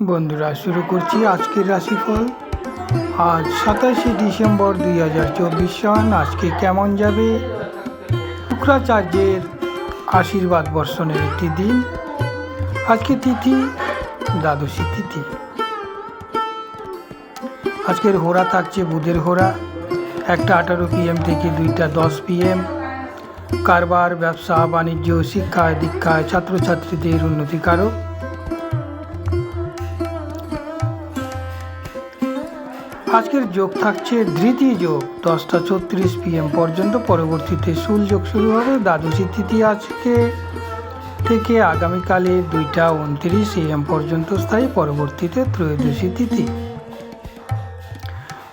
বন্ধুরা, শুরু করছি আজকের রাশিফল। আজ সাতাশে ডিসেম্বর দুই হাজার চব্বিশ সন। আজকে কেমন যাবে? শুক্রাচার্যের আশীর্বাদ বর্ষণের একটি দিন। আজকে তিথি, দ্বাদশী তিথি। আজকের হোরা থাকছে বুধের হোরা একটা আঠারো পিএম থেকে দুইটা দশ পিএম কারবার, ব্যবসা, বাণিজ্য শিক্ষায় দীক্ষায় ছাত্রছাত্রীদের উন্নতিকারক। আজকের যোগ থাকছে ধৃতি যোগ, দশটা ছত্রিশ পিএম পর্যন্ত। পরবর্তীতে শুল যোগ শুরু হবে। দ্বাদশী তিথি আজকে থেকে আগামীকালে দুইটা উনত্রিশ এম পর্যন্ত স্থায়ী, পরবর্তীতে ত্রয়োদশী তিথি।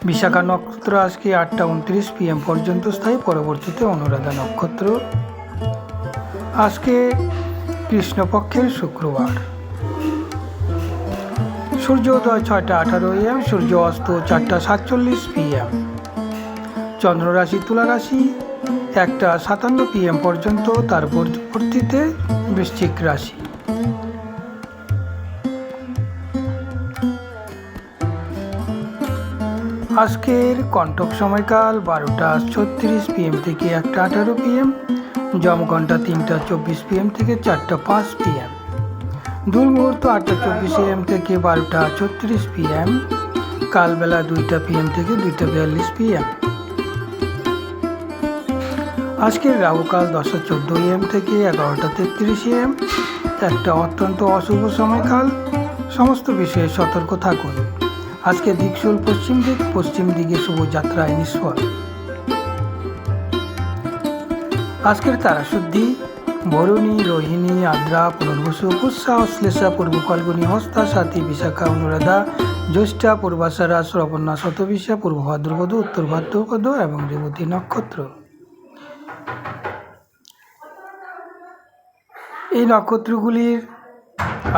বিশাখা নক্ষত্র আজকে আটটা উনত্রিশ পিএম পর্যন্ত স্থায়ী, পরবর্তীতে অনুরাধা নক্ষত্র। আজকে কৃষ্ণপক্ষের শুক্রবার। সূর্যোদয় ছয়টা আঠারো এম সূর্য অস্ত চারটা সাতচল্লিশ পিএম চন্দ্ররাশি তুলা রাশি একটা সাতান্ন পিএম পর্যন্ত তার পরবর্তীতে বৃশ্চিক রাশি। আজকের কণ্টক সময়কাল বারোটা ছত্রিশ পিএম থেকে একটা আঠারো পিএম জমঘণ্টা তিনটা চব্বিশ পিএম থেকে চারটা পাঁচ পিএম দুর্মুহূর্ত আটটা চব্বিশ এম থেকে বারোটা ছত্রিশ পিএম কালবেলা দুইটা পিএম থেকে দুইটা বিয়াল্লিশ পিএম আজকের রাহুকাল দশটা চোদ্দ এম থেকে এগারোটা তেত্রিশ এম একটা অত্যন্ত অশুভ সময়কাল। সমস্ত বিষয়ে সতর্ক থাকুন। আজকে দিকশুল পশ্চিম দিক, পশ্চিম দিকে শুভ যাত্রায় নিষ্ফল আজকের তারাশুদ্ধি বরুণী, রোহিণী আদ্রা পুনর্বসু পুষ্যা, অশ্লেষা, পূর্ব ফাল্গুনী, হস্তা, সাথী, বিশাখা, অনুরাধা, জ্যৈষ্ঠা, পূর্বাশারা শ্রবণা শতবিশা, পূর্ব ভাদ্রপদ, উত্তর ভাদ্রপদ এবং রেবতী নক্ষত্র। এই নক্ষত্রগুলির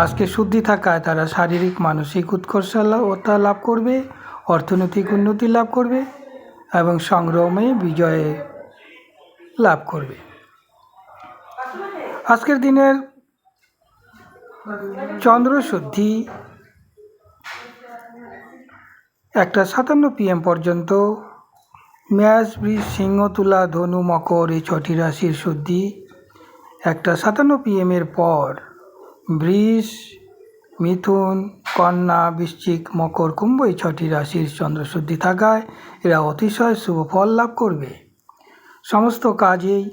আজকে শুদ্ধি থাকায় তারা শারীরিক, মানসিক উৎকর্ষতা লাভ করবে, অর্থনৈতিক উন্নতি লাভ করবে এবং সংগ্রামে বিজয়ে লাভ করবে। আজকের দিনের চন্দ্রশুদ্ধি একটা সাতান্ন পিএম পর্যন্ত। ম্যাচ বৃষ সিংহ, তুলা, ধনু, মকর, এই ছটি রাশির শুদ্ধি। একটা সাতান্ন পিএম এর পর বৃষ, মিথুন, কন্যা, বৃশ্চিক, মকর, কুম্ভ এই ছটি রাশির চন্দ্রশুদ্ধি থাকায় এরা অতিশয় শুভ ফল লাভ করবে। সমস্ত কাজেই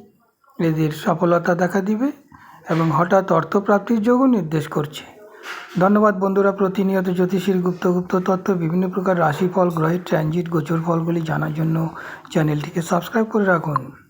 এদের সফলতা দেখা দিবে। এবং হঠাৎ অর্থপ্রাপ্তির যোগও নির্দেশ করছে। ধন্যবাদ বন্ধুরা, প্রতিনিয়ত জ্যোতিষীর গুপ্ত গুপ্ত তথ্য, বিভিন্ন প্রকার রাশিফল, গ্রহের ট্রানজিট গোচর ফলগুলি জানার জন্য চ্যানেলটিকে সাবস্ক্রাইব করে রাখুন।